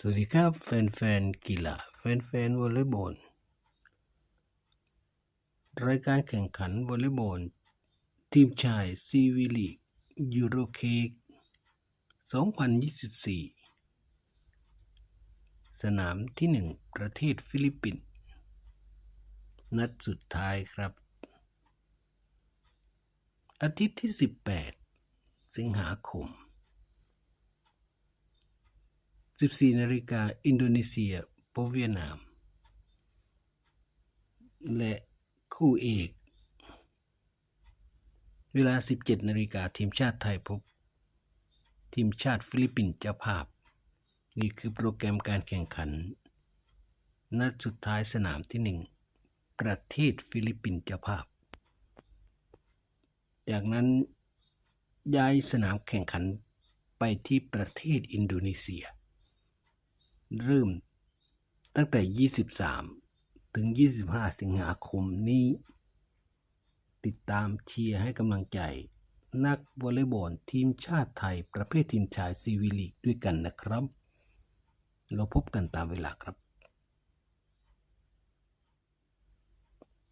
สวัสดีครับแฟนๆกีฬาแฟนๆวอลเลย์บอลรายการแข่งขันวอลเลย์บอลทีมชายซีวีลีกยูโรเคก2024 สนามที่ 1 ประเทศฟิลิปปินส์นัดสุดท้ายครับ อาทิตย์ที่ 18 สิงหาคม 14นาฬิกาอินโดนีเซียพบเวียดนาม และคู่เอก เวลา 17นาฬิกาทีมชาติไทยพบ ทีมชาติฟิลิปปินส์เจ้าภาพ นี่คือโปรแกรมการแข่งขัน นัดสุดท้ายสนามที่ 1 ประเทศฟิลิปปินส์เจ้าภาพ จากนั้นย้ายสนามแข่งขันไปที่ประเทศอินโดนีเซีย เริ่ม ตั้งแต่ 23 ถึง 25 สิงหาคมนี้ ติดตามเชียร์ให้กำลังใจ นักวอลเลย์บอลทีมชาติไทยประเภททีมชายซีวีลีกด้วยกันนะครับ เราพบกันตามเวลาครับ